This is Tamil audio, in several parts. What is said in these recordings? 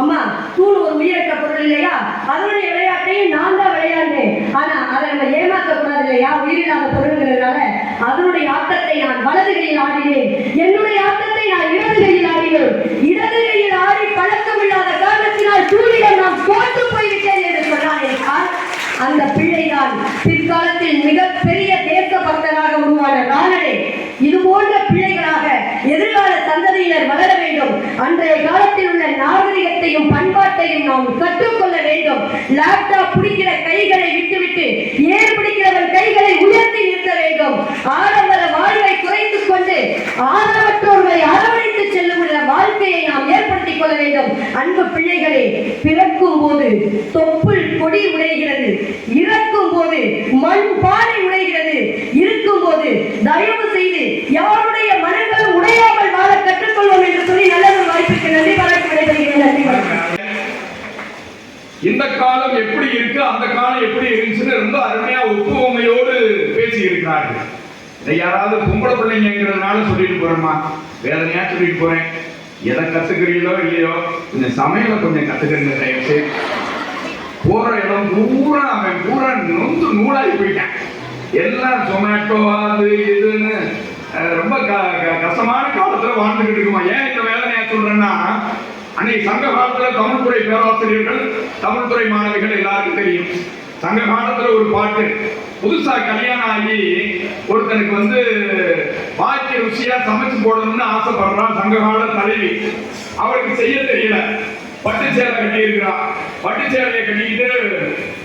அம்மா தூண் ஒரு உயிரற்ற பொருள் இல்லையா? அதனுடைய விளையாட்டையும் நான் தான் விளையாண்டேன் ஆனா அதை நம்ம ஏமாற்ற கூடாது இல்லையா உயிரில்லாத பொருள்ங்கிறதுனால அதனுடைய ஆட்டத்தை நான் வலது கையில் ஆடினேன். என்னுடைய ஆட்டத்தை நான் இடது கையில் ஆடினேன். இடது கையில் ஆடி பழக்கம் இல்லாத காரணத்தினால் தூளிடம் நான் போட்டு போய்விட்டேன் என்று சொன்னான் என்றால் அந்த பிள்ளைதான் பிற்காலத்தில் மிகப்பெரிய தேச பக்தராக உருவான ராணனே இது போன்ற பிள்ளைகளாக எதிர்கால சந்ததியினர் வளர வேண்டும். அன்றைய காலத்தில் பண்பாட்டையும் நாம் கற்றுக்கொள்ள வேண்டும். லேப்டாப் பிடிக்கிற கைகளை விட்டுவிட்டு ஏர் பிடிக்கிறவன் கைகளை உயர்த்தி நிறுத்த வேண்டும். ஆடம்பர வாழ்வை குறைத்துக் கொண்டு ஆதரவற்றோர்களை அரவணைத்து செல்லும் வாழ்க்கையை நாம் ஏற்படுத்திக் கொள்ள வேண்டும். அன்பு பிள்ளைகளே பிறக்கும் போது தொப்புள் கொடி உடைகிறது. இறக்கும் போது மண் பாறை உடைகிறது. இருக்கும் போது தயவு செய்து யாருடைய மனங்களும் உடையாமல் வாழ கற்றுக்கொள்வோம் என்று சொல்லி நல்ல ஒரு வாய்ப்புக்கு நன்றி பாராட்டி விடைபெறுகிறேன். நன்றி இந்த காலம் எப்படி இருக்கு அந்த காலம் எப்படி இருந்துச்சுன்னு ரொம்ப அருமையா ஒப்புவமையோடு பேசி இருக்கிறார்கள் இதை யாராவது பொம்பளை பிள்ளைங்கிறதுனால சொல்லிட்டு போறேம்மா. வேதனையா சொல்லிட்டு போறேன். எதை கத்துக்கிறீங்களோ இல்லையோ இந்த சமையலை கொஞ்சம் கத்துக்கிறீங்க தயவுசு போற இடம் பூரா அவன் பூரா நொந்து நூலாகி போயிட்டான். எல்லாம் சொமேட்டோ அது இதுன்னு ரொம்ப க- க- கஷ்டமான காலத்துல வாழ்ந்துகிட்டு இருக்குமா. ஏன் இந்த வேதனையா சொல்றேன்னா அன்னைக்கு சங்க காலத்துல தமிழ்துறை பேராசிரியர்கள் தமிழ்துறை மாணவிகள் எல்லாருக்கும் தெரியும். சங்க காலத்துல ஒரு பாட்டு புதுசா கல்யாணம் ஆகி ஒருத்தனுக்கு வந்து பாக்கிய ருசியா சமைச்சு போடணும்னு ஆசைப்படுறான் சங்ககால தலைவி. அவளுக்கு செய்ய தெரியல. பட்டு சேலை கட்டி இருக்கிறான் பட்டு சேலையை கட்டிக்கிட்டு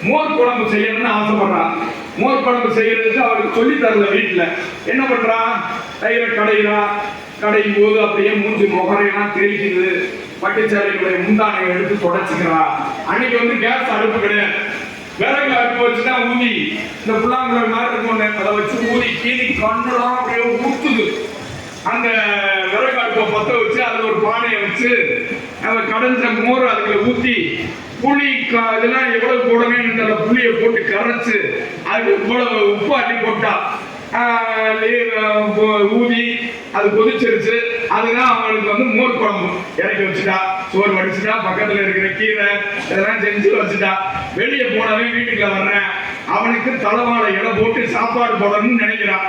மோர் குழம்பு செய்யணும்னு ஆசைப்படுறான். மோர் குழம்பு செய்யறதுக்கு அவருக்கு சொல்லி தரல வீட்டுல என்ன பண்றான்? தயிரை கடையிறான் கடையும் போது அப்படியே மூஞ்சி முகரையெல்லாம் தெரிக்குது பட்டு முந்தானை எடுத்து தொடச்சிக்கிறான். அன்னைக்கு வந்து கேஸ் அடுப்பு கிடையாது. விறகு அடுப்பு வச்சுதான் ஊதி. இந்த புல்லாங்குழல் மாதிரி இருக்கும் அதை வச்சு ஊதி கீழி கண்ணெல்லாம் அப்படியே ஊத்துது. அந்த விறகு அடுப்பை பத்த வச்சு அதுல ஒரு பானையை வச்சு அந்த கடைஞ்ச மோர் அதுல ஊத்தி புளி க- இதெல்லாம் எவ்வளவு போடணும்னு அந்த புளியை போட்டு கரைச்சு அதுக்கு இவ்வளவு உப்பு அள்ளி போட்டா ஊதி அது கொதிச்சிருச்சு. அதுதான் அவங்களுக்கு வந்து மோர் குழம்பு. இறக்கி வச்சுட்டா. சோறு வடிச்சுட்டா. பக்கத்துல இருக்கிற கீரை இதெல்லாம் செஞ்சு வச்சுட்டா. வெளியே போனவன் வீட்டுக்குள்ள வர்றேன். அவனுக்கு தலைவாழை இலை போட்டு சாப்பாடு போடணும்னு நினைக்கிறான்.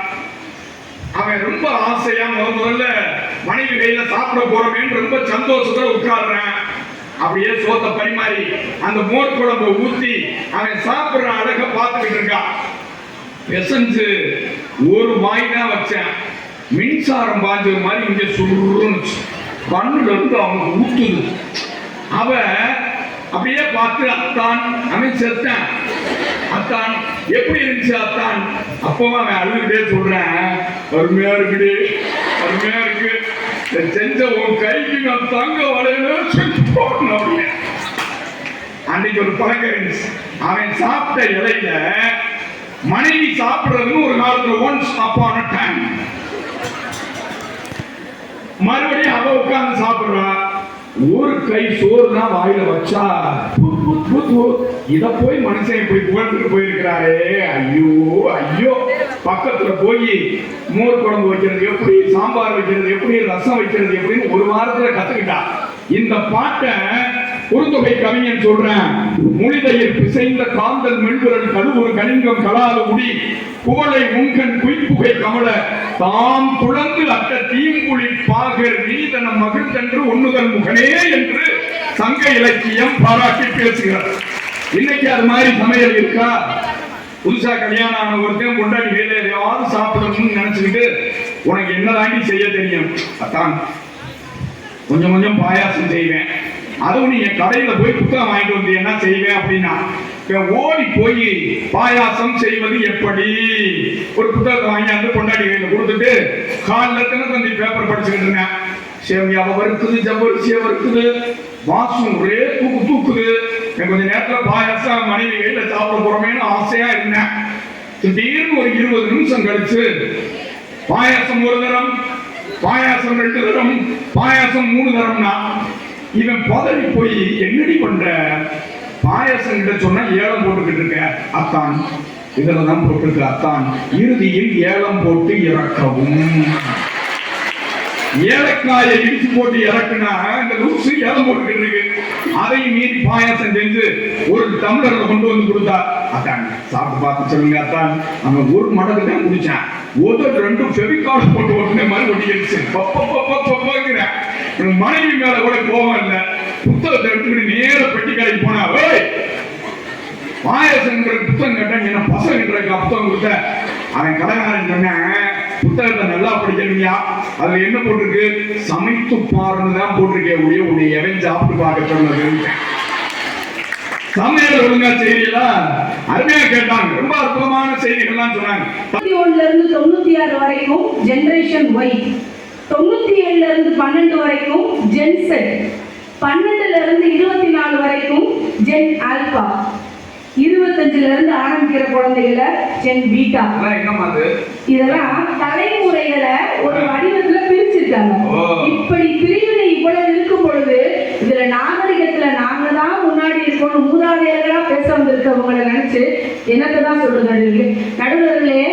அவன் ரொம்ப ஆசையா முதல் முதல்ல மனைவி கையில சாப்பிட போறமேன்னு ரொம்ப சந்தோஷத்துல உட்காடுறேன் அப்படியே சோத்த பரிமாறி அந்த மோர் குழம்பு ஊத்தி அவன் சாப்பிடுற அழக பார்த்துக்கிட்டு இருக்கான். எசன்ஸ் ஒரு வாய் தான் வச்சேன். மின்சாரம் பாய்ஞ்சது மாதிரி இங்கே சுருன்னு கண்ணுல இருந்து அவனுக்கு ஊத்துது. அவ அப்படியே பார்த்து அத்தான் அவன் செத்தான் அத்தான் எப்படி இருந்துச்சு அத்தான்? அப்பவும் அவன் அழுதுகிட்டே சொல்றேன் அருமையா இருக்குடி அருமையா இருக்கு. செஞ்ச உன் கைக்கு நான் தங்க வளையல செஞ்சு போடணும் அன்னைக்கு ஒரு பழக்கம் இருந்துச்சு. அவன் சாப்பிட்ட இலையில மனைவி சாப்பிடுறதுன்னு ஒரு காலத்துல ஒன்ஸ் அப்பான டைம் மறுபடியும் அவ உட்கார்ந்து சாப்பிடுறா. ஒரு கை சோறு தான் வாயில வச்சா பு, இத போய் மனுஷன் போய் புகழ்ந்துட்டு போயிருக்கிறாரே. ஐயோ ஐயோ. பக்கத்துல போய் மோர் குழம்பு வைக்கிறது எப்படி சாம்பார் வைக்கிறது எப்படி ரசம் வைக்கிறது எப்படின்னு ஒரு வாரத்துல கத்துக்கிட்டா. இந்த பாட்டை குறுந்தொகை கவிஞன் சொல்றேன் முனிதையில் பிசைந்த காந்தல் மென்குரல் கழுவுறு கலிங்கம் கலால முடி குவளை முன்கண் குய்ப்புகை கமல தாம் துளந்து அட்ட தீங்குழி பாகர் நீதனம் மகிழ்ந்தென்று ஒண்ணுதல் முகனே என்று சங்க இலக்கியம் பாராட்டி பேசுகிறார் இன்னைக்கு அது மாதிரி சமையல் இருக்கா? புதுசா கல்யாணம் ஆன ஒருத்தன் கொண்டாடி வேலை எதையாவது சாப்பிடணும்னு நினைச்சுக்கிட்டு உனக்கு என்னதாண்டி செய்ய தெரியும்? அத்தான் கொஞ்சம் கொஞ்சம் பாயாசம் செய்வேன். அதுவும் நீங்க கடையில போய் புத்தகம் வாங்கிட்டு வந்து என்ன செய்வேன் அப்படின்னா ஓடி போய் பாயாசம் செய்வது எப்படி? ஒரு புத்தகத்தை வாங்கியாந்து கொண்டாடி கையில் கொடுத்துட்டு காலில் தினத்தந்தி பேப்பர் படிச்சுக்கிட்டு இருந்தேன். சேமியாவை வறுக்குது ஜவ்வரிசியை வறுக்குது வாசம் ஒரே தூக்கு தூக்குது. கொஞ்ச நேரத்தில் பாயாசம் மனைவி கையில் சாப்பிட போறோமேன்னு ஆசையா இருந்தேன். திடீர்னு ஒரு இருபது நிமிஷம் கழிச்சு பாயாசம் ஒரு தரம் பாயாசம் ரெண்டு தரம் பாயாசம் மூணு தரம்னா இவன் பதறி போய் என்னடி பண்ற? பாயசம் கிட்ட சொன்னா ஏலம் போட்டுக்கிட்டு இருக்க. அத்தான். இதில் தான் போட்டிருக்கு அத்தான். இறுதியில் ஏலம் போட்டு இறக்கவும். ஏலக்காயை இடிச்சு போட்டு இறக்குனா இந்த லூசு ஏலம் போட்டுக்கிட்டு இருக்கு. அதையும் மீறி பாயாசம் செஞ்சு ஒரு தமிழர்ல கொண்டு வந்து கொடுத்தா அத்தான் சாப்பிட்டு பார்த்து சொல்லுங்க அதான் அவன் ஒரு மடக்கு தான் குடிச்சான். ஒரு ரெண்டும் ஃபெவிகால் போட்டு ஒட்டுன மாதிரி ஒட்டிக்கிடுச்சு. பப்பங்கிறேன் என் மனைவி மேல கூட கோவம் இல்லை. புத்தகத்தை எடுத்துக்கிட்டு நேர பெட்டி கடைக்கு போனா ஓய் பாயசங்கிற புத்தகம் கேட்டேன் என்ன பசங்கிற புத்தகம் கொடுத்த? அவன் கடைக்காரன் சொன்னேன் புத்தகத்தை நல்லா படிக்கணும்யா. அதுல என்ன போட்டிருக்கு? சமைத்து பாருன்னு தான் போட்டிருக்கே ஒழிய உன்னை எவன் சாப்பிட்டு பார்க்க சொன்னது சமையல் ஒழுங்கா செய்தியெல்லாம் அருமையா கேட்டாங்க. ரொம்ப அற்புதமான செய்திகள்லாம் சொன்னாங்க. தொண்ணூத்தி இருந்து தொண்ணூத்தி ஆறு வரைக்கும் ஜெனரேஷன் ஒய் தொண்ணூத்தி ஏழுல இருந்து பன்னெண்டு வரைக்கும் ஜென் செட் பன்னெண்டுல இருந்து இருபத்தி நாலு வரைக்கும் ஜென் ஆல்பா இருபத்தஞ்சுல இருந்து ஆரம்பிக்கிற குழந்தைகள ஜென் பீட்டா இதெல்லாம் தலைமுறைகளை ஒரு வடிவத்துல பிரிச்சிருக்காங்க. இப்படி பிரிவினை இவ்வளவு இருக்கும் பொழுது இதுல நாகரிகத்துல நாங்க தான் முன்னாடி இருக்கணும் மூதாதையர்களா பேச வந்திருக்கவங்களை நினைச்சு என்னத்தை தான் சொல்றது நடுவில் நடுவர்களே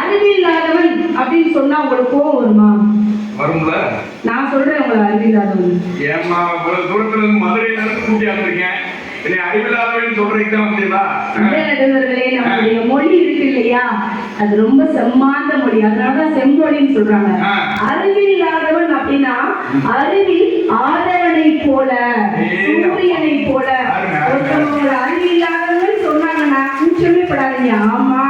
அறிவில்லாதவன் அப்படின்னு சொன்னா உங்களுக்கு கோவம் வருமா? வரும்ல. நான் சொல்றேன் உங்களை அறிவில்லாதவன். ஏமா இவ்வளவு தூரத்துல இருந்து மதுரையில இருந்து கூட்டி வந்திருக்கேன் என்னை அறிவில்லாதவன் சொல்றீங்க நடுவர்களே நம்முடைய மொழி இருக்கு இல்லையா? அது ரொம்ப செம்மாந்த மொழி. அதனாலதான் செம்மொழின்னு சொல்றாங்க. அறிவில்லாதவன் அப்படின்னா அறிவில் ஆதவனை போல சூரியனை போல. ஒருத்தவங்க அறிவில்லாதவன் சொன்னாங்கன்னா கூச்சமே படாதீங்க ஆமா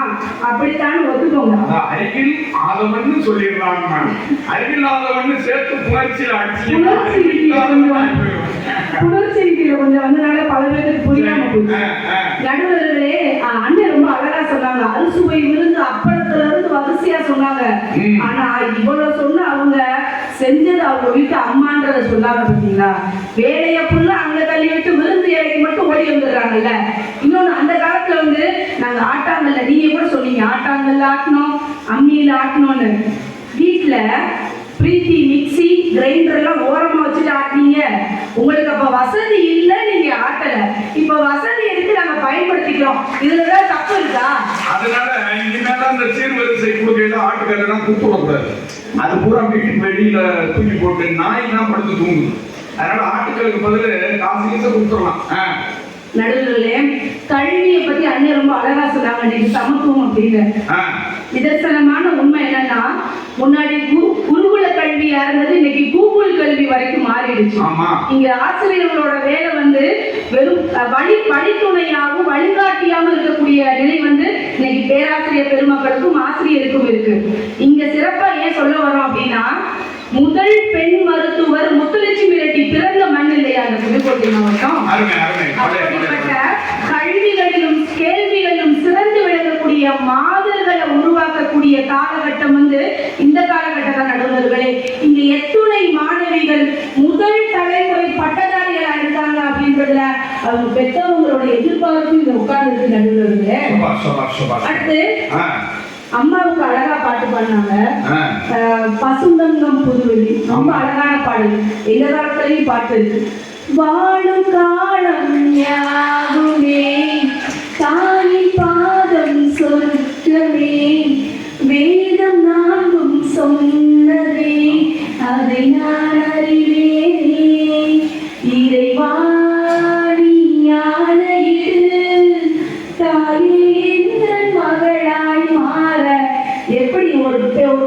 அப்படித்தான் ஒத்துக்கோங்க. அதான் அறிவில் ஆதவன் சொல்லிடலாம் அறிவில்லாதவன் சேர்த்து புணர்ச்சியில் அடிச்சு புணர்ச்சிக்கு கொஞ்சம் வந்தனால பல பேருக்கு புரியாம நடுவர்களே அண்ணன் ரொம்ப அழகா சொன்னாங்க. அறுசுவை விருந்து அப்பளத்துல இருந்து வரிசையா சொன்னாங்க. ஆனா இவ்வளவு சொன்ன அவங்க செஞ்சது அவங்க வீட்டு அம்மான்றத சொன்னாங்க பாத்தீங்களா வேலைய ஃபுல்லா அங்க தள்ளி விட்டு விருந்து இலைக்கு மட்டும் ஓடி வந்துடுறாங்கல்ல. இன்னொன்னு அந்த காலத்துல வந்து நாங்க ஆட்டாங்கல்ல நீங்க கூட சொன்னீங்க ஆட்டாங்கல்ல ஆட்டணும் அம்மியில ஆட்டணும்னு வீட்டுல பிரீத்தி மிக்ஸி கிரைண்டர் எல்லாம் ஓரமா வச்சுட்டு ஆட்டினீங்க. உங்களுக்கு அப்ப வசதி இல்ல நீங்க ஆட்டல. இப்ப வசதி எடுத்து நாங்க பயன்படுத்திக்கிறோம். இதுல ஏதாவது தப்பு இருக்கா? அதனால இனிமேல அந்த சீர்வரிசை கொடுக்கையில ஆட்டுக்கல்லாம் கூப்பிட கூடாது அது பூரா வீட்டுக்கு வெளியில தூக்கி போட்டு நாய் தான் படுத்து தூங்குது அதனால ஆட்டுக்களுக்கு பதில் காசு கீச கொடுத்துடலாம். நடுவுல கல்வியை பத்தி அண்ணன் ரொம்ப அழகா சொன்னாங்க. சமத்துவம் அப்படின்னு. நிதர்சனமான உண்மை என்னன்னா முன்னாடி குருகுல கல்வியா இருந்தது இன்னைக்கு கூகுள் கல்வி வரைக்கும் மாறிடுச்சு. இங்க ஆசிரியர்களோட வேலை வந்து வெறும் வழி வழித்துணையாகவும் வழிகாட்டியாகவும் இருக்கக்கூடிய நிலை வந்து இன்னைக்கு பேராசிரியர் பெருமக்களுக்கும் ஆசிரியருக்கும் இருக்கு. இங்க சிறப்பா ஏன் சொல்ல வரோம் அப்படின்னா முதல் பெண் மருத்துவர் முத்துலட்சுமி ரெட்டி பிறந்த மண் இல்லையா அந்த புதுக்கோட்டை மாவட்டம்? அப்படிப்பட்ட கல்விகளிலும் கேள்விகளிலும் விளங்கக்கூடிய மாதர்களை உருவாக்கக்கூடிய காலகட்டம் வந்து இந்த காலகட்டம் தான் நடுவர்களே. இங்க எத்துணை மாணவிகள் முதல் தலைமுறை பட்டதாரிகளா இருக்காங்க அப்படின்றதுல அவங்க பெற்றவங்களோட எதிர்பார்ப்பு இங்க உட்கார்ந்து நடுவர்களே. அடுத்து. அம்மாவுக்கு அழகா பாட்டு பாடினாங்க. பசுந்தங்கம் புதுவெளி. ரொம்ப அழகான பாடல். எந்த காலத்துலயும் பாட்டு வாழும் காலம் யாவுமே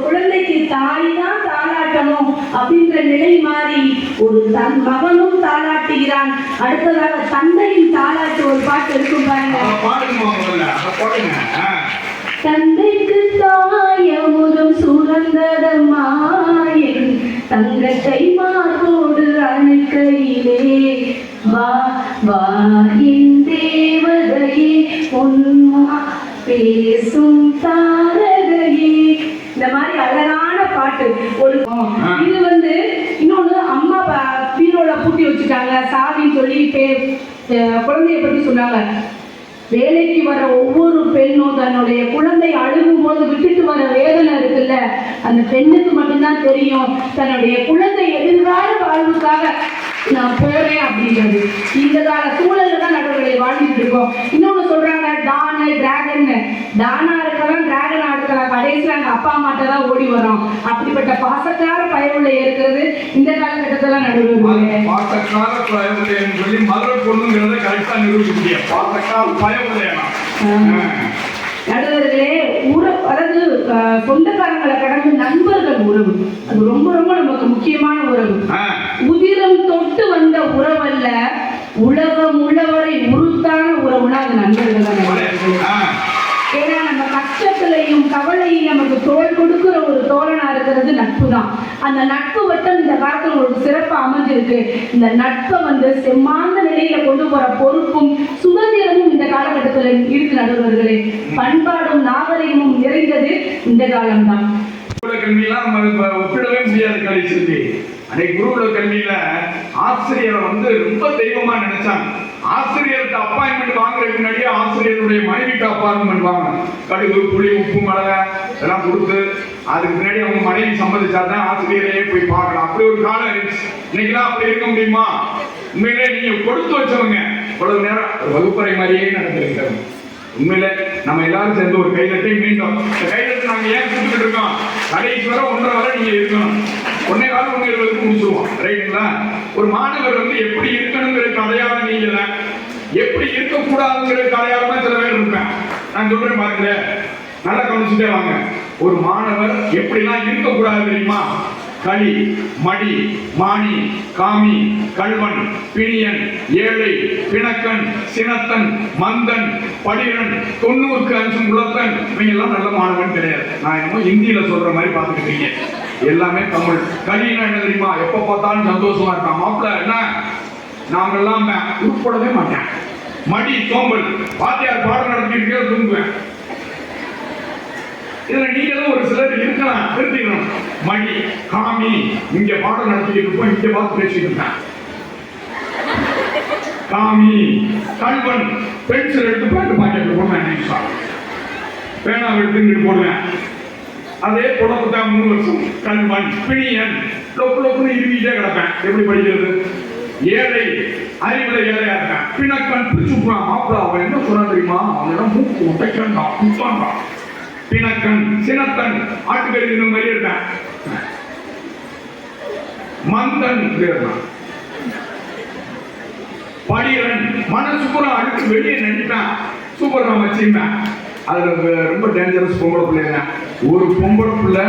குழந்தைக்கு தாய் தான் தாளாட்டணும் அப்படின்ற நிலை மாறி ஒரு தன் மகனும் தாளாட்டுகிறான். அடுத்ததாக தந்தையும் தாளாட்டு ஒரு பாட்டு இருக்கும் பாருங்க. தந்தைக்கு தாயமுதம் சுரந்ததம்மாயின் தங்கத்தை மார்போடு அணுக்கையிலே வா வா என் தேவதையே பொன்மா பேசும் தாரகையே இந்த மாதிரி அழகான பாட்டு ஒரு இது வந்து இன்னொன்னு அம்மா ப- பீரோல பூட்டி வச்சுட்டாங்க சாவின்னு சொல்லி பே குழந்தைய பத்தி சொன்னாங்க. வேலைக்கு வர ஒவ்வொரு பெண்ணும் தன்னுடைய குழந்தை அழுகும் போது விட்டுட்டு வர வேதனை இருக்குல்ல அந்த பெண்ணுக்கு மட்டும்தான் தெரியும். தன்னுடைய குழந்தை எதிர்கால வாழ்வுக்காக நான் போறேன் அப்படின்றது. இந்த கால சூழல்ல தான் நடுவர்களை வாழ்ந்துட்டு இருக்கோம். இன்னொன்னு சொல்றாங்க டானு டிராகன் டானா இருக்கலாம் டிராகனா இருக்கலாம் கடைசியில் அங்க அப்பா அம்மாட்ட தான் ஓடி வரோம் அப்படிப்பட்ட பாசக்கார பயவுள்ள இருக்கிறது இந்த காலகட்டத்துல நடுவர்களே பாசக்கார பயவுடையன்னு சொல்லி மதுரை பொண்ணுங்கிறத கரெக்டா நிரூபிச்சிய பாசக்கார பயவுடையனா நடுவர்களே உறவு அதாவது சொந்தக்காரங்களை கடந்து நண்பர்கள் உறவு. அது ரொம்ப ரொம்ப நமக்கு முக்கியமான உறவு. உதிரம் தொட்டு வந்த உறவல்ல உலகம் உள்ளவரை உருத்தான உறவுனா அது நண்பர்கள் தான். கஷ்டத்திலையும் கவலையும் நமக்கு தோல் கொடுக்கிற ஒரு தோழனா இருக்கிறது நட்பு தான் அந்த நட்பு வட்டம் இந்த காலத்துல ஒரு சிறப்பா அமைஞ்சிருக்கு. இந்த நட்பை வந்து செம்மாந்த நிலையில கொண்டு போற பொறுப்பும் சுதந்திரமும் இந்த காலகட்டத்துல இருக்கு நடுவர்களே பண்பாடும் நாகரிகமும் நிறைந்தது இந்த காலம்தான். குருகுல கல்வியெல்லாம் நம்ம ஒப்பிடவே முடியாது கழிச்சிருக்கு அன்னைக்கு குருகுல கல்வியில ஆசிரியரை வந்து ரொம்ப தெய்வமா நினைச்சாங்க. ஆசிரியர்கிட்ட அப்பாயின்மெண்ட் வாங்குறதுக்கு முன்னாடியே ஆசிரியருடைய மனைவிக்கு அப்பாயின்மெண்ட் வாங்கணும். கடுகு புளி உப்பு மிளகா இதெல்லாம் கொடுத்து அதுக்கு முன்னாடி அவங்க மனைவி சம்மதிச்சாதான் ஆசிரியரையே போய் பார்க்கலாம். அப்படி ஒரு காலம் இருந்துச்சு. இன்னைக்கெல்லாம் அப்படி இருக்க முடியுமா? உண்மையிலே நீங்க கொடுத்து வச்சவங்க இவ்வளவு நேரம் வகுப்பறை மாதிரியே நடந்திருக்கிறது உண்மையில நம்ம எல்லாரும் சேர்ந்து ஒரு கைதட்டை மீண்டும். இந்த கைதட்டு நாங்க ஏன் கொடுத்துட்டு இருக்கோம்? கடைசி வர ஒன்றரை வரை நீங்க இருக்கணும். ஒன்னே காலம் ஒன்று இருபதுக்கு முடிச்சிருவோம். ரைட்டுங்களா ஒரு மாணவர் வந்து எப்படி இருக்கணுங்கிறதுக்கு அடையாளம் நீங்கல எப்படி இருக்கக்கூடாதுங்கிறதுக்கு அடையாளமா சில பேர் இருப்பேன். நான் சொல்றேன் பாருங்க நல்லா கவனிச்சுட்டே வாங்க. ஒரு மாணவர் எப்படிலாம் இருக்கக்கூடாது தெரியுமா? களி மடி மாணி காமி கல்வன் பிணியன் ஏழை பிணக்கன் சினத்தன் மந்தன் படிரன் தொண்ணூறுக்கு அஞ்சு முழத்தன். இவங்க எல்லாம் நல்ல மாணவன் கிடையாது. நான் என்னமோ ஹிந்தியில சொல்ற மாதிரி பார்த்துக்கிட்டீங்க எல்லாமே தமிழ். களின்னா என்ன தெரியுமா? எப்ப பார்த்தாலும் சந்தோஷமா இருக்கான் மாப்பிள்ள என்ன? நாங்கெல்லாம் உட்படவே மாட்டேன். மடி சோம்பல். பாத்தியார் பாடம் நடத்திட்டு தூங்குவேன். இதுல நீங்களும் ஒரு சிலர் இருக்கலாம் திருத்திக்கணும் மணி காமி இங்க பாடம் நடத்திட்டு இருப்போம் இங்க பார்த்து பேசிட்டு இருந்தேன் காமி கல்வன் பென்சில் எடுத்து பாட்டு பாக்கெட்ல போடுவேன் பேனா எடுத்து இங்கிட்டு போடுவேன். அதே புடப்பத்தா மூணு வருஷம் கண்மண் பிணியன். லொக்கு லொக்குன்னு இருவிட்டே கிடப்பேன். எப்படி படிக்கிறது? ஏழை அறிவுல ஏழையா இருக்கேன். பிணக்கன் பிடிச்சு மாப்பிளா அவன் என்ன சொல்றான் தெரியுமா? அவனிடம் மூக்கு உடைக்கண்டா குத்தாண்டா பிணக்கன் சினத்தன் ஆட்டுக்கறி இந்த மாதிரி இருக்கான். மந்தன் பேர்தான் படியரன் மனசு பூரா வெளியே நினைப்பான் சூப்பர் நம்ம வச்சுப்பேன் அதில் ரொம்ப டேஞ்சரஸ் பொம்பளை பிள்ளைங்க ஒரு பொம்பளை பிள்ளை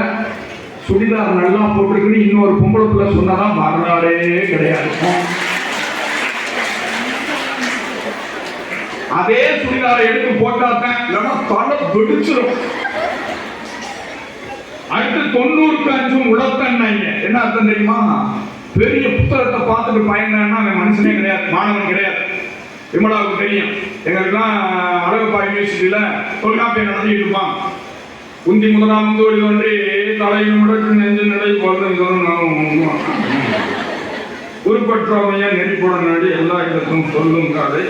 சுடிதார் நல்லா போட்டிருக்குன்னு இன்னொரு பொம்பளை பிள்ளை சொன்னாதான் மறுநாளே கிடையாது. அதே சுடிதாரை எடுத்து போட்டாதான் இல்லைன்னா தலை வெடிச்சிடும் அடுத்து தொண்ணூறுக்கு அஞ்சும் உழத்தன்னைங்க என்ன அர்த்தம் தெரியுமா? பெரிய புத்தகத்தை பார்த்துட்டு பயந்தான்னா அவன் மனுஷனே கிடையாது மாணவன் கிடையாது. விமலாவுக்கு தெரியும். எங்களுக்குலாம் அழகப்பா யூனிவர்சிட்டியில் தொல்காப்பியம் நடத்திட்டு இருப்பான் உந்தி முதலாம் தோழி ஒன்றி தலையில் முடக்கு நெஞ்சு நிலை போல உருப்பற்றவைய நெறிப்புட நாடி எல்லா இடத்தும் சொல்லும் காதை?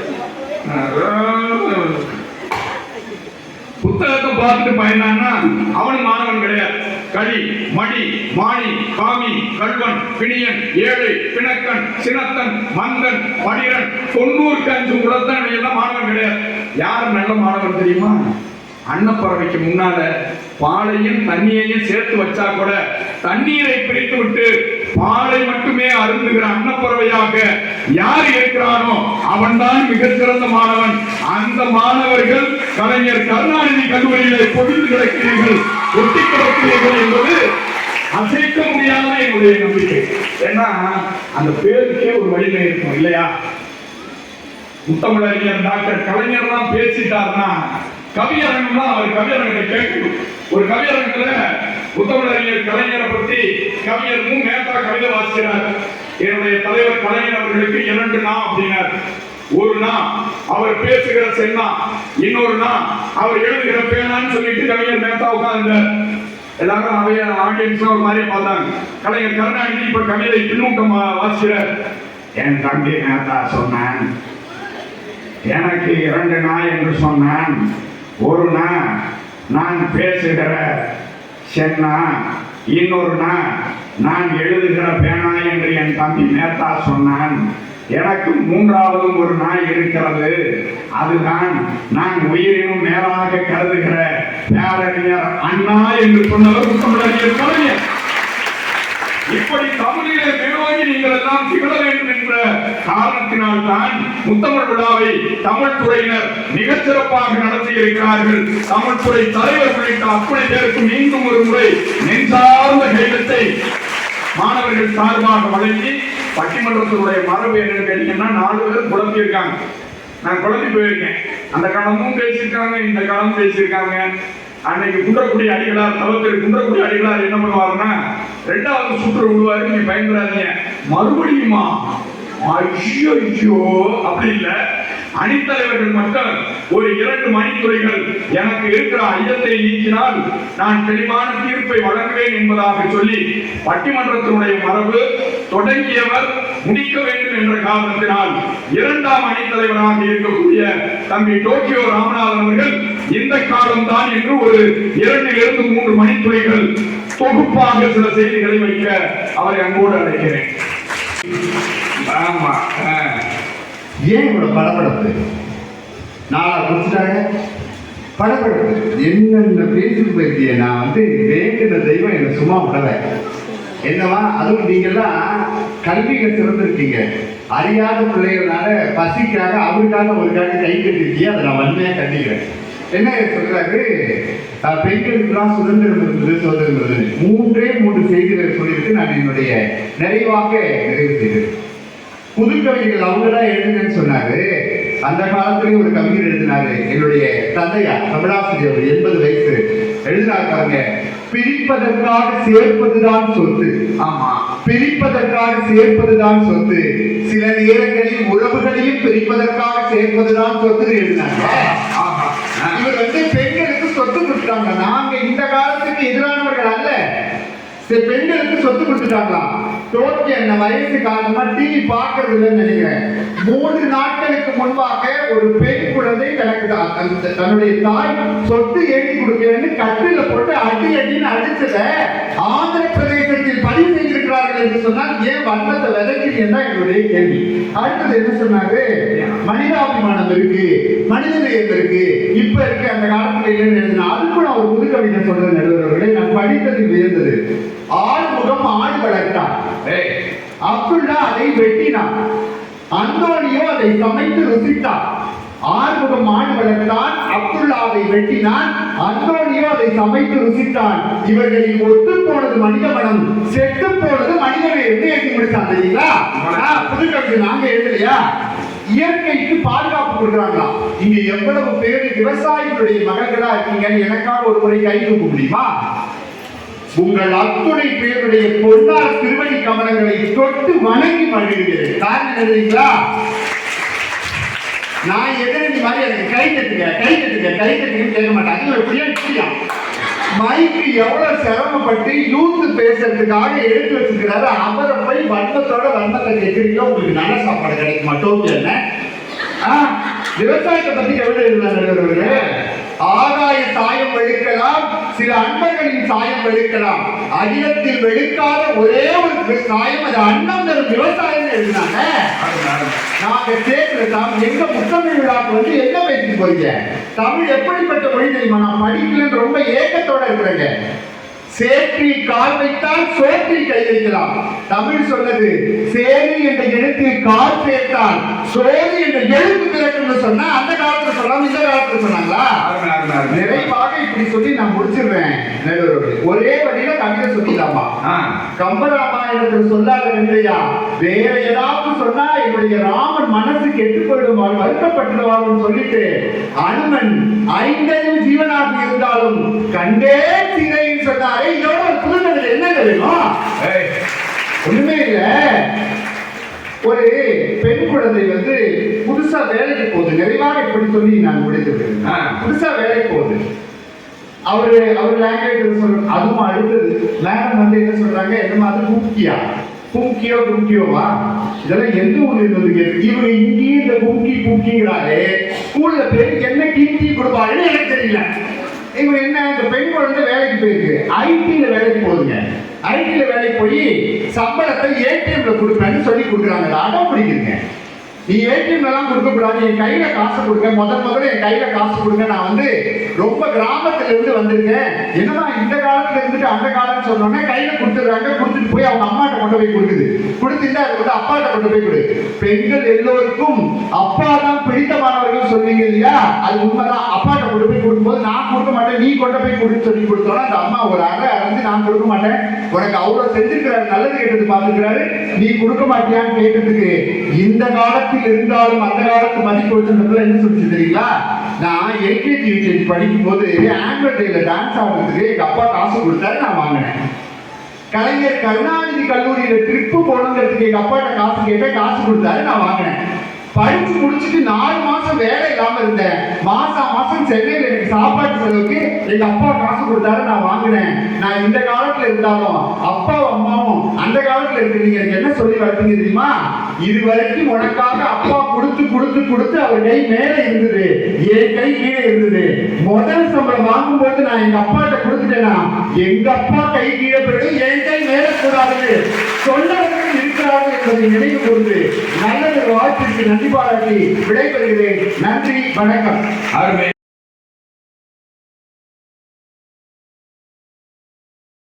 புத்தகத்தை பார்த்துட்டு பயனான்னா அவன் மாணவன் கிடையாது. களி மடி மாணி காமி கல்வன் பிணியன் ஏழை பிணக்கன் சினத்தன் மந்தன் பனிரன் தொண்ணூறுக்கு அஞ்சு குலத்தன் எல்லாம் மாணவன் கிடையாது. யார் நல்ல மாணவன் தெரியுமா? அன்னப்பறவைக்கு முன்னால பாலையும் தண்ணியையும் சேர்த்து வச்சா கூட தண்ணீரை பிரித்து விட்டு பாலை மட்டுமே அருந்துகிற அன்னப்பறவையாக யார் இருக்கிறானோ அவன்தான் மிகச்சிறந்த மாணவன். அந்த மாணவர்கள் கலைஞர் கருணாநிதி கல்லூரியிலே பொழுது கிடக்கிறீர்கள். ஒட்டி கிடக்கிறீர்கள் என்பது அசைக்க முடியாத என்னுடைய நம்பிக்கை. ஏன்னா அந்த பேருக்கே ஒரு வலிமை இருக்கும் இல்லையா? முத்தமிழறிஞர் டாக்டர் கலைஞர் தான் பேசிட்டார்னா கவியரங்கம் தான் அவர் கவியரங்கத்தை கேட்கணும். ஒரு கவியரங்கத்துல முத்தமிழறிஞர் கலைஞரை பற்றி கவிஞர் மு. மேத்தா கவிதை வாசிக்கிறார். என்னுடைய தலைவர் கலைஞர் அவர்களுக்கு இரண்டு நான் அப்படின்னார். ஒரு நாள் அவர் பேசுகிற சென்னா இன்னொரு நாள் அவர் எழுதுகிற பேனான்னு சொல்லிட்டு கவிஞர் மேத்தா உட்கார்ந்தார். எல்லாரும் அவைய ஆடியன்ஸ் ஒரு மாதிரி பார்த்தாங்க. கலைஞர் கருணாநிதி இப்ப கவிதை பின்னூட்டம் வாசிக்கிறார். என் தம்பி மேத்தா சொன்னான். எனக்கு இரண்டு நாய் என்று சொன்னான். ஒரு நாள் நான் பேசுகிற சென்னா இன்னொரு நாள் நான் எழுதுகிற பேனா என்று என் தம்பி மேத்தா சொன்னான். எனக்கு மூன்றாவதும் ஒரு நாய் இருக்கிறது. அதுதான் நான் உயிரினும் மேலாக கருதுகிற பேரறிஞர் அண்ணா என்று சொன்னவர் தமிழறிஞர் கலைஞர் இப்படி தமிழிலே மேலோங்கி நீங்கள் எல்லாம் திகழ வேண்டும் என்ற காரணத்தினால் தான் முத்தமிழ் விழாவை தமிழ் துறையினர் மிகச் சிறப்பாக நடத்தி இருக்கிறார்கள் தமிழ் துறை தலைவர் உள்ளிட்ட அப்படி பேருக்கு மீண்டும் ஒரு முறை நெஞ்சார்ந்த கைதத்தை மாணவர்கள் சார்பாக வழங்கி பட்டிமன்றத்தினுடைய மரபு என்னன்னு கேட்டீங்கன்னா நாலு பேர் குழம்பி இருக்காங்க நான் குழம்பி போயிருக்கேன். அந்த காலமும் பேசியிருக்காங்க இந்த காலமும் பேசியிருக்காங்க. அன்னைக்கு குன்றக்குடி அடிகளார் தவத்திற்கு குன்றக்குடி அடிகளார் என்ன பண்ணுவாருன்னா ரெண்டாவது சுற்று விடுவாரு நீங்க பயன்படாதீங்க மறுபடியுமா? ஐயோ ஐயோ அப்படி இல்லை. அணித்தலைவர்கள் மக்கள் ஒரு இரண்டு மணித்துறைகள் எனக்கு இருக்கிற ஐயத்தை நீக்கினால் நான் தெளிவான தீர்ப்பை வழங்குவேன் என்பதாக சொல்லி பட்டிமன்றத்தினுடைய மரபு தொடங்கியவர் முடிக்க வேண்டும் என்ற காரணத்தினால் இரண்டாம் அணித்தலைவராக இருக்கக்கூடிய தம்பி டோக்கியோ ராமநாதன் அவர்கள் இந்த காலம்தான் என்று ஒரு இரண்டிலிருந்து மூன்று மணித்துறைகள் தொகுப்பாக சில செய்திகளை வைக்க அவரை அன்போடு அழைக்கிறேன். ஆமா ஏன் இவ்வளவு படப்படப்பு. நாளா குடிச்சிட்டாங்க படப்படப்பு. என்னென்ன பேசிட்டு போயிருக்கிய நான் வந்து வேண்டின தெய்வம் என்னை சும்மா விடலை. என்னவா? அதுவும் நீங்கெல்லாம் கல்விகள் சிறந்திருக்கீங்க. அறியாத பிள்ளைகளால பசிக்காக அவருக்காக ஒருக்காக கை கட்டிருக்கீங்க அதை நான் வன்மையாக கண்டிக்கிறேன். என்ன சொல்றாரு? பெண்களுக்குலாம் சுதந்திரம் இருந்தது சுதந்திரம் இருந்தது. மூன்றே மூன்று செய்திகளை சொல்லிட்டு நான் என்னுடைய நிறைவாக நிறைவு செய்தேன். புது கவிதைகள் அவங்க தான் எழுதுங்கன்னு சொன்னாரு. அந்த காலத்துலேயும் ஒரு கவிஞர் எழுதினாரு என்னுடைய தந்தையா தமிழாசிரியர் எண்பது வயசு. எழுதினாருக்காங்க பிரிப்பதற்காக சேர்ப்பதுதான் சொத்து. ஆமா பிரிப்பதற்காக சேர்ப்பதுதான் சொத்து. சில நேரங்களில் உறவுகளையும் பிரிப்பதற்காக சேர்ப்பதுதான் சொத்து எழுதினாங்க ஆமா. இவர் வந்து பெண்களுக்கு சொத்து கொடுத்தாங்க நாங்க இந்த காலத்துக்கு எதிரானவர்கள் அல்ல. சரி, பெண்களுக்கு சொத்து கொடுத்துட்டாங்களா தோற்றி என்ன வயசு காரணமா டிவி பார்க்கறது இல்லைன்னு நினைக்கிறேன். மூன்று நாட்களுக்கு முன்பாக ஒரு பெண் குழந்தை தனக்கு தன்னுடைய தாய் சொத்து எழுதி கொடுக்கிறேன்னு கட்டில போட்டு அடி அடின்னு அடிச்சத ஆந்திர பிரதேசத்தில் பதிவு என்று சொன்னால் ஏன் வன்மத்தை விதைக்கிறீங்க தான் என்னுடைய கேள்வி. அடுத்தது என்ன சொன்னாரு? மனிதாபிமானம் இருக்கு மனிதநேயம் இருக்கு. இப்ப இருக்கு அந்த காலத்துல இல்லைன்னு எழுதினா அதுக்கும் நான் ஒரு புது கவிதை சொல்றேன் நடுவர்களே நான் படித்ததில் வியந்தது. ஆழ்முகம் ஆள் வளர்த்தான். அப்துல்லா அதை வெட்டினான். அந்தோனியோ அதை சமைத்து ருசித்தான். ஆறுமுகம் ஆண் வளர்த்தான் அப்துல்லாவை வெட்டினான் அந்தோனியோ அதை சமைத்து ருசித்தான். இவர்களில் ஒட்டு போனது மனித மனம் செத்து போனது மனிதனை எழுதி எழுதி முடிச்சான் தெரியுங்களா? ஆ, புது கவிதை நாங்க எழுதலையா? இயற்கைக்கு பாதுகாப்பு கொடுக்குறாங்களாம் இங்க எவ்வளவு பேர் விவசாயிகளுடைய மகன்களா இருக்கீங்கன்னு எனக்காக ஒரு முறை கை தூக்க முடியுமா? உங்கள் அத்துணை பேருடைய பொன்னார் திருவடி கமலங்களை தொட்டு வணங்கி மகிழ்கிறேன். காரணம் என்ன தெரியுங்களா? நான் எதிரி மாதிரி எனக்கு கை தட்டுங்க கை தட்டுங்க கை தட்டுங்கன்னு கேட்க மாட்டேன். அது எப்படியா இப்படியா மைக்கு எவ்வளவு சிரமப்பட்டு யூத்து பேசுறதுக்காக எடுத்து வச்சிருக்கிறாரு. அவரை போய் வன்மத்தோட வன்மத்தை கேட்குறீங்களோ உங்களுக்கு நல்ல சாப்பாடு கிடைக்குமா? டோக்கி என்ன? விவசாயத்தை பத்தி எவ்வளவு இருந்தாங்க ஆதாய சாயம் வெளுக்கலாம் சில அன்பர்களின் சாயம் வெளுக்கலாம். அகிலத்தில் வெளுக்காத ஒரு சாயம் அது அன்னம் தரும் விவசாயம் எழுதினாங்க. நாங்க கேட்கிற தமிழ் எங்க முத்தமிழ் விழாக்கு வந்து என்ன பேசிட்டு போறீங்க? தமிழ் எப்படிப்பட்ட மொழி தெரியுமா? நான் படிக்கலன்னு ரொம்ப ஏக்கத்தோட இருக்கிறேங்க. சேற்றில் கால் வைத்தால் சோற்றில் கை வைக்கலாம் தமிழ் சொன்னது சேரி என்ற எழுத்தில் கால் சேர்த்தால் சோறு என்ற எழுத்து பிறக்கும்னு சொன்னா அந்த காலத்துல சொல்லாம இந்த காலத்துல சொன்னாங்களா. நிறைவாக இப்படி சொல்லி நான் நடுவர்களே. ஒரே வழியில கவிதை சொல்லிடலாமா? கம்பராமாயணத்தில் சொல்லாத இல்லையா வேற ஏதாவது சொன்னா என்னுடைய ராமன் மனசு கெட்டு போயிடுவார் வருத்தப்பட்டுடுவார்னு சொல்லிட்டு அனுமன் ஐந்தறிவு ஜீவனாக இருந்தாலும் கண்டே சீரைன்னு சொன்னாரே இதோட ஒரு புதுநகர் என்ன தெரியும்? ஒண்ணுமே இல்ல. ஒரு பெண் குழந்தை வந்து புதுசா வேலைக்கு போகுது. நிறைவாக இப்படி சொல்லி நான் முடித்தது ஆ. புதுசா வேலைக்கு போகுது. அவரு அவர் லாங்குவேஜ் சொல்ற அதுவும் அடுத்தது. மேடம் வந்து என்ன சொல்றாங்க? என்னமா அது குக்கியா கும்கியோ கும்கியோவா? இதெல்லாம் எந்த ஊர்ல இருந்து கேட்டு இவங்க இங்கேயே இந்த கும்கி கும்கிங்கிறாரு. ஸ்கூல்ல பேர் என்ன கீர்த்தி கொடுப்பாருன்னு எனக்கு தெரியல. இவங்க என்ன இந்த பெண் குழந்தை வேலைக்கு போயிருக்கு. ஐடில வேலைக்கு போகுதுங்க. ஐடியில் வேலைக்கு போய் சம்பளத்தை ஏடிஎம்ல கொடுப்பேன்னு சொல்லி கொடுக்குறாங்க. அடம் பிடிக்குங்க நீ ஏடிஎம் எல்லாம் கொடுக்க கூடாது என் கையில காசு கொடுங்க. முதல் முதல்ல என் கையில காசு கொடுங்க. நான் வந்து ரொம்ப கிராமத்துல இருந்து வந்திருக்கேன். என்னதான் இந்த காலத்துல இருந்துட்டு அந்த காலம்னு சொன்னோன்னே கையில கொடுத்துடுறாங்க. கொடுத்துட்டு போய் அவங்க அம்மாட்ட கொண்டு போய் கொடுக்குது. கொடுத்துட்டு அது வந்து அப்பாட்ட கொண்டு போய் கொடு. பெண்கள் எல்லோருக்கும் அப்பா தான் பிடித்தமானவர்கள் சொன்னீங்க இல்லையா? அது உண்மைதான். அப்பாட்ட கொண்டு போய் கொடுக்கும்போது நான் கொடுக்க மாட்டேன். நீ கொண்டு போய் கொடுன்னு சொல்லி கொடுத்தோன்னா அந்த அம்மா ஒரு அரை அரைஞ்சு நான் கொடுக்க மாட்டேன். உனக்கு அவ்வளவு செஞ்சிருக்கிறாரு நல்லது கேட்டது பார்த்துக்கிறாரு நீ கொடுக்க மாட்டியான்னு கேட்டதுக்கு இந்த காலத்தில் இருந்தாலும் அந்த காலத்து மதிப்பு வச்சிருந்ததுல என்ன சொல்லிச்சு தெரியுங்களா? நான் எல்கேஜி யூகேஜி படிக்கும் போது ஆனுவல் டேல டான்ஸ் ஆடுறதுக்கு எங்க அப்பா காசு கொடுத்தாரு நான் வாங்கினேன். கலைஞர் கருணாநிதி கல்லூரியில ட்ரிப்பு போனங்கிறதுக்கு எங்க அப்பாட்ட காசு கேட்டேன் காசு கொடுத்தாரு நான் வாங்கினேன். படிச்சு முடிச்சுட்டு நாலு மாசம் வேலை இல்லாம இருந்தேன். மாசம் மாசம் சென்னையில் எனக்கு சாப்பாட்டு செலவுக்கு எங்க அப்பா காசு கொடுத்தாரு நான் வாங்கினேன். நான் இந்த காலத்துல இருந்தாலும் அப்பாவும் அம்மாவும் அந்த காலத்துல இருக்கு நீங்க எனக்கு என்ன சொல்லி வளர்த்தீங்க தெரியுமா? இது வரைக்கும் உனக்காக அப்பா கொடுத்து கொடுத்து கொடுத்து அவர் கை மேலே இருந்தது. என் கை கீழே இருந்தது. முதல் சம்பளம் வாங்கும்போது நான் எங்க அப்பாட்ட கொடுத்துட்டேனா? எங்க அப்பா கை கீழே போயிட்டு என் கை மேலே கூடாது சொல்ல இருக்கிறார்கள் என்பதை நினைவு கூர்ந்து நல்ல ஒரு வாழ்த்திற்கு நன்றி பாராட்டி விடைபெறுகிறேன். நன்றி வணக்கம். அருமை.